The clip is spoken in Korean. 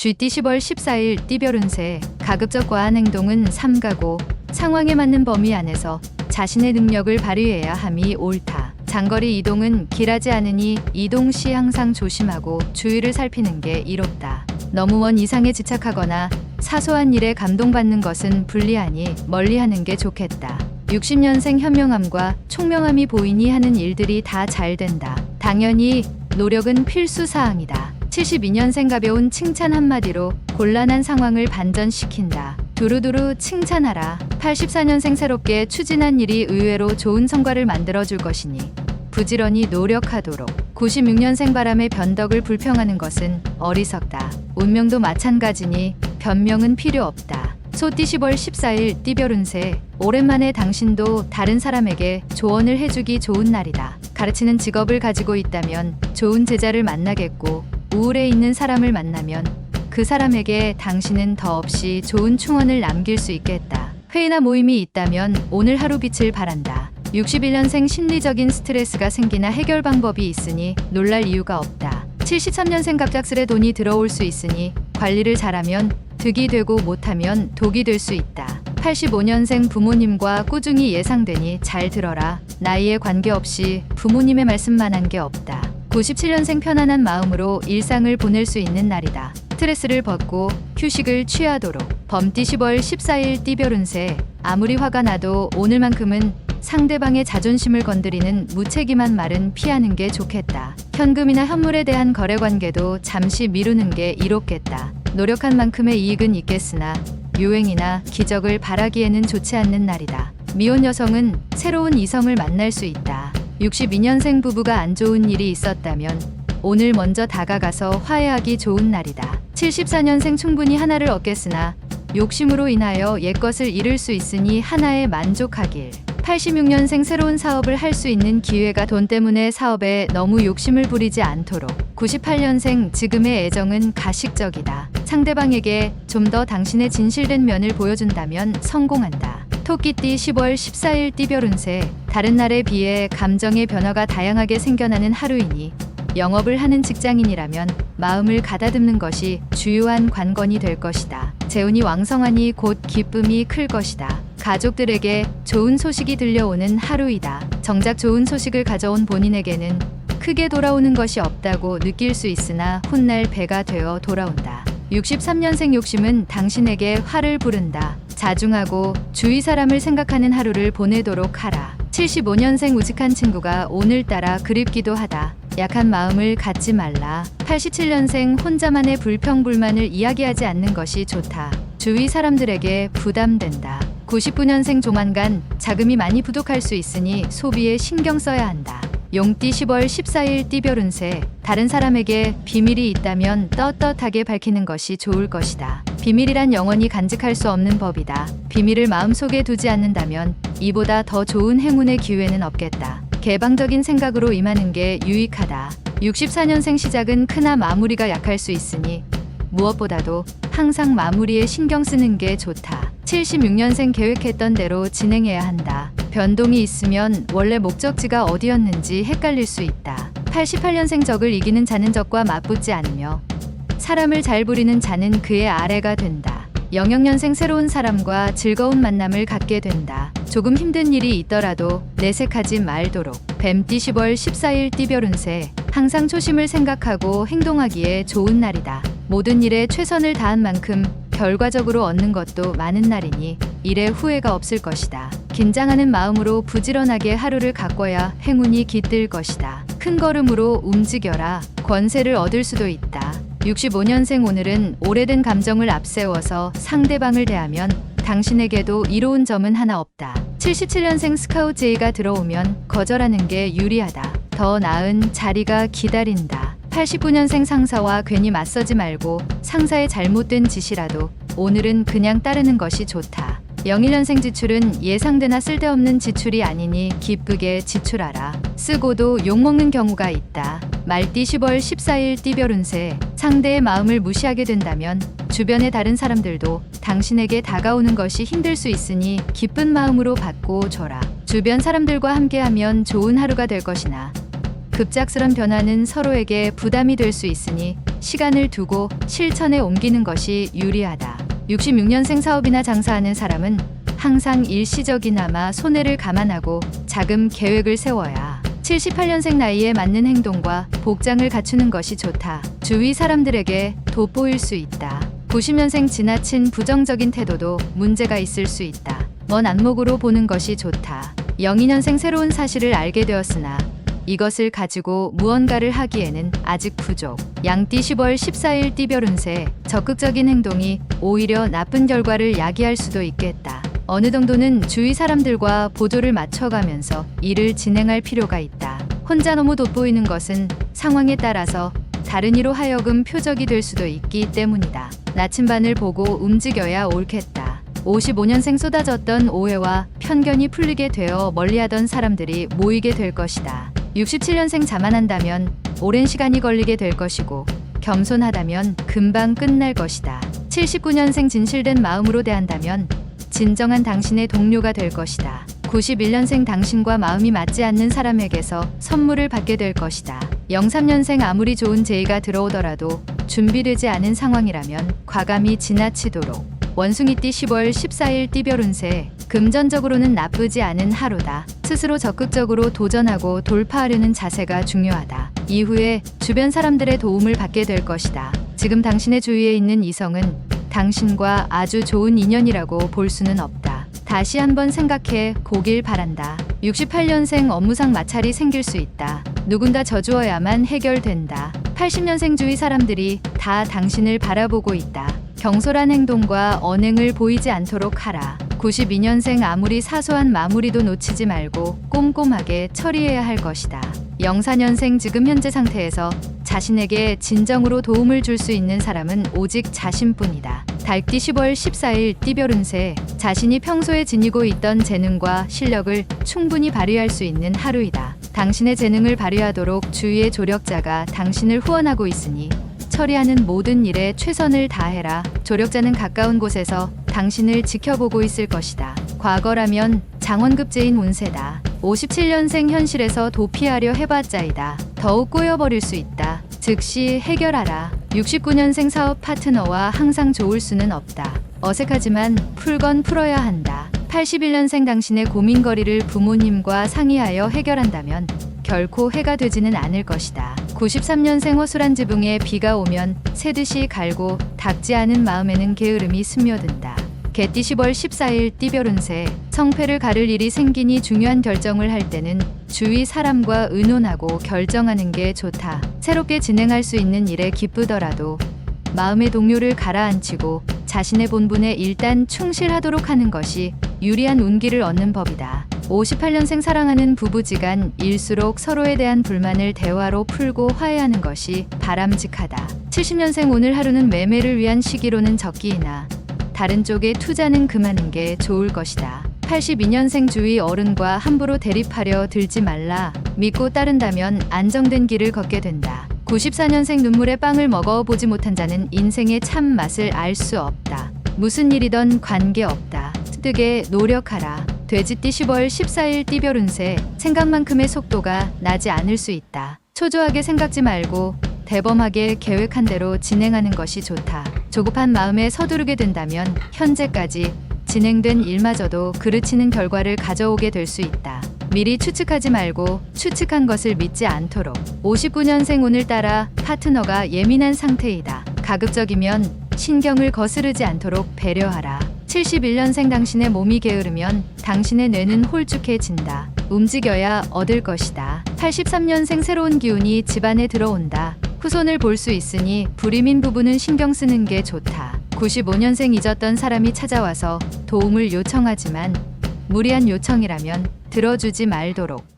GT 10월 14일 띠별 운세 가급적 과한 행동은 삼가고 상황에 맞는 범위 안에서 자신의 능력을 발휘해야 함이 옳다. 장거리 이동은 길하지 않으니 이동 시 항상 조심하고 주위를 살피는 게 이롭다. 너무 먼 이상에 집착하거나 사소한 일에 감동받는 것은 불리하니 멀리하는 게 좋겠다. 60년생 현명함과 총명함이 보이니 하는 일들이 다 잘 된다. 당연히 노력은 필수 사항이다. 72년생 가벼운 칭찬 한마디로 곤란한 상황을 반전시킨다. 두루두루 칭찬하라. 84년생 새롭게 추진한 일이 의외로 좋은 성과를 만들어줄 것이니 부지런히 노력하도록. 96년생 바람의 변덕을 불평하는 것은 어리석다. 운명도 마찬가지니 변명은 필요 없다. 소띠 10월 14일 띠별 운세 오랜만에 당신도 다른 사람에게 조언을 해주기 좋은 날이다. 가르치는 직업을 가지고 있다면 좋은 제자를 만나겠고 우울해 있는 사람을 만나면 그 사람에게 당신은 더없이 좋은 충언을 남길 수 있겠다. 회의나 모임이 있다면 오늘 하루 빛을 바란다. 61년생 심리적인 스트레스가 생기나 해결 방법이 있으니 놀랄 이유가 없다. 73년생 갑작스레 돈이 들어올 수 있으니 관리를 잘하면 득이 되고 못하면 독이 될 수 있다. 85년생 부모님과 꾸중이 예상되니 잘 들어라. 나이에 관계없이 부모님의 말씀만 한 게 없다. 97년생 편안한 마음으로 일상을 보낼 수 있는 날이다. 스트레스를 벗고 휴식을 취하도록. 범띠 10월 14일 띠별 운세. 아무리 화가 나도 오늘만큼은 상대방의 자존심을 건드리는 무책임한 말은 피하는 게 좋겠다. 현금이나 현물에 대한 거래 관계도 잠시 미루는 게 이롭겠다. 노력한 만큼의 이익은 있겠으나 유행이나 기적을 바라기에는 좋지 않는 날이다. 미혼 여성은 새로운 이성을 만날 수 있다. 62년생 부부가 안 좋은 일이 있었다면 오늘 먼저 다가가서 화해하기 좋은 날이다. 74년생 충분히 하나를 얻겠으나 욕심으로 인하여 옛것을 잃을 수 있으니 하나에 만족하길. 86년생 새로운 사업을 할 수 있는 기회가 돈 때문에 사업에 너무 욕심을 부리지 않도록. 98년생 지금의 애정은 가식적이다. 상대방에게 좀 더 당신의 진실된 면을 보여준다면 성공한다. 토끼띠 10월 14일 띠별 운세. 다른 날에 비해 감정의 변화가 다양하게 생겨나는 하루이니 영업을 하는 직장인이라면 마음을 가다듬는 것이 주요한 관건이 될 것이다. 재운이 왕성하니 곧 기쁨이 클 것이다. 가족들에게 좋은 소식이 들려오는 하루이다. 정작 좋은 소식을 가져온 본인에게는 크게 돌아오는 것이 없다고 느낄 수 있으나 훗날 배가 되어 돌아온다. 63년생 욕심은 당신에게 화를 부른다. 자중하고 주위 사람을 생각하는 하루를 보내도록 하라. 75년생 우직한 친구가 오늘따라 그립기도 하다. 약한 마음을 갖지 말라. 87년생 혼자만의 불평불만을 이야기하지 않는 것이 좋다. 주위 사람들에게 부담된다. 99년생 조만간 자금이 많이 부족할 수 있으니 소비에 신경 써야 한다. 용띠 10월 14일 띠별 운세. 다른 사람에게 비밀이 있다면 떳떳하게 밝히는 것이 좋을 것이다. 비밀이란 영원히 간직할 수 없는 법이다. 비밀을 마음속에 두지 않는다면 이보다 더 좋은 행운의 기회는 없겠다. 개방적인 생각으로 임하는 게 유익하다. 64년생 시작은 크나 마무리가 약할 수 있으니 무엇보다도 항상 마무리에 신경 쓰는 게 좋다. 76년생 계획했던 대로 진행해야 한다. 변동이 있으면 원래 목적지가 어디였는지 헷갈릴 수 있다. 88년생 적을 이기는 자는 적과 맞붙지 않으며 사람을 잘 부리는 자는 그의 아래가 된다. 영영년생 새로운 사람과 즐거운 만남을 갖게 된다. 조금 힘든 일이 있더라도 내색하지 말도록. 뱀띠 10월 14일 띠별 운세. 항상 초심을 생각하고 행동하기에 좋은 날이다. 모든 일에 최선을 다한 만큼 결과적으로 얻는 것도 많은 날이니 일에 후회가 없을 것이다. 긴장하는 마음으로 부지런하게 하루를 가꿔야 행운이 깃들 것이다. 큰 걸음으로 움직여라. 권세를 얻을 수도 있다. 65년생 오늘은 오래된 감정을 앞세워서 상대방을 대하면 당신에게도 이로운 점은 하나 없다. 77년생 스카우트 제의가 들어오면 거절하는 게 유리하다. 더 나은 자리가 기다린다. 89년생 상사와 괜히 맞서지 말고 상사의 잘못된 짓이라도 오늘은 그냥 따르는 것이 좋다. 01년생 지출은 예상되나 쓸데없는 지출이 아니니 기쁘게 지출하라. 쓰고도 욕먹는 경우가 있다. 말띠 10월 14일 띠별 운세. 상대의 마음을 무시하게 된다면 주변의 다른 사람들도 당신에게 다가오는 것이 힘들 수 있으니 기쁜 마음으로 받고 줘라. 주변 사람들과 함께하면 좋은 하루가 될 것이나 급작스런 변화는 서로에게 부담이 될 수 있으니 시간을 두고 실천에 옮기는 것이 유리하다. 66년생 사업이나 장사하는 사람은 항상 일시적이나마 손해를 감안하고 자금 계획을 세워야 78년생 나이에 맞는 행동과 복장을 갖추는 것이 좋다. 주위 사람들에게 돋보일 수 있다. 90년생 지나친 부정적인 태도도 문제가 있을 수 있다. 먼 안목으로 보는 것이 좋다. 02년생 새로운 사실을 알게 되었으나 이것을 가지고 무언가를 하기에는 아직 부족. 양띠 10월 14일 띠별 운세 적극적인 행동이 오히려 나쁜 결과를 야기할 수도 있겠다. 어느 정도는 주위 사람들과 보조를 맞춰가면서 일을 진행할 필요가 있다. 혼자 너무 돋보이는 것은 상황에 따라서 다른 이로 하여금 표적이 될 수도 있기 때문이다. 나침반을 보고 움직여야 옳겠다. 55년생 쏟아졌던 오해와 편견이 풀리게 되어 멀리하던 사람들이 모이게 될 것이다. 67년생 자만한다면 오랜 시간이 걸리게 될 것이고 겸손하다면 금방 끝날 것이다. 79년생 진실된 마음으로 대한다면 진정한 당신의 동료가 될 것이다. 91년생 당신과 마음이 맞지 않는 사람에게서 선물을 받게 될 것이다. 03년생 아무리 좋은 제의가 들어오더라도 준비되지 않은 상황이라면 과감히 지나치도록. 원숭이띠 10월 14일 띠별 운세 금전적으로는 나쁘지 않은 하루다. 스스로 적극적으로 도전하고 돌파하려는 자세가 중요하다. 이후에 주변 사람들의 도움을 받게 될 것이다. 지금 당신의 주위에 있는 이성은 당신과 아주 좋은 인연이라고 볼 수는 없다. 다시 한번 생각해 보길 바란다. 68년생 업무상 마찰이 생길 수 있다. 누군가 져주어야만 해결된다. 80년생 주위 사람들이 다 당신을 바라보고 있다. 경솔한 행동과 언행을 보이지 않도록 하라. 92년생 아무리 사소한 마무리도 놓치지 말고 꼼꼼하게 처리해야 할 것이다. 04년생 지금 현재 상태에서 자신에게 진정으로 도움을 줄 수 있는 사람은 오직 자신뿐이다. 달띠 10월 14일 띠별 운세 자신이 평소에 지니고 있던 재능과 실력을 충분히 발휘할 수 있는 하루이다. 당신의 재능을 발휘하도록 주위의 조력자가 당신을 후원하고 있으니 처리하는 모든 일에 최선을 다해라. 조력자는 가까운 곳에서 당신을 지켜보고 있을 것이다. 과거라면 장원급제인 운세다. 57년생 현실에서 도피하려 해봤자이다. 더욱 꼬여버릴 수 있다. 즉시 해결하라. 69년생 사업 파트너와 항상 좋을 수는 없다. 어색하지만 풀건 풀어야 한다. 81년생 당신의 고민거리를 부모님과 상의하여 해결한다면 결코 해가 되지는 않을 것이다. 93년생 허술한 지붕에 비가 오면 새듯이 갈고 닦지 않은 마음에는 게으름이 스며든다. 개띠 10월 14일 띠별 운세 성패를 가를 일이 생기니 중요한 결정을 할 때는 주위 사람과 의논하고 결정하는 게 좋다. 새롭게 진행할 수 있는 일에 기쁘더라도 마음의 동료를 가라앉히고 자신의 본분에 일단 충실하도록 하는 것이 유리한 운기를 얻는 법이다. 58년생 사랑하는 부부지간 일수록 서로에 대한 불만을 대화로 풀고 화해하는 것이 바람직하다. 70년생 오늘 하루는 매매를 위한 시기로는 적기이나 다른 쪽에 투자는 금하는 게 좋을 것이다. 82년생 주위 어른과 함부로 대립하려 들지 말라. 믿고 따른다면 안정된 길을 걷게 된다. 94년생 눈물에 빵을 먹어보지 못한 자는 인생의 참 맛을 알 수 없다. 무슨 일이든 관계없다. 뜨게 노력하라. 돼지띠 10월 14일 띠별 운세 생각만큼의 속도가 나지 않을 수 있다. 초조하게 생각지 말고 대범하게 계획한 대로 진행하는 것이 좋다. 조급한 마음에 서두르게 된다면 현재까지 진행된 일마저도 그르치는 결과를 가져오게 될 수 있다. 미리 추측하지 말고 추측한 것을 믿지 않도록. 59년생 오늘따라 파트너가 예민한 상태이다. 가급적이면 신경을 거스르지 않도록 배려하라. 71년생 당신의 몸이 게으르면 당신의 뇌는 홀쭉해진다. 움직여야 얻을 것이다. 83년생 새로운 기운이 집안에 들어온다. 후손을 볼 수 있으니 불임인 부부는 신경 쓰는 게 좋다. 95년생 잊었던 사람이 찾아와서 도움을 요청하지만 무리한 요청이라면 들어주지 말도록.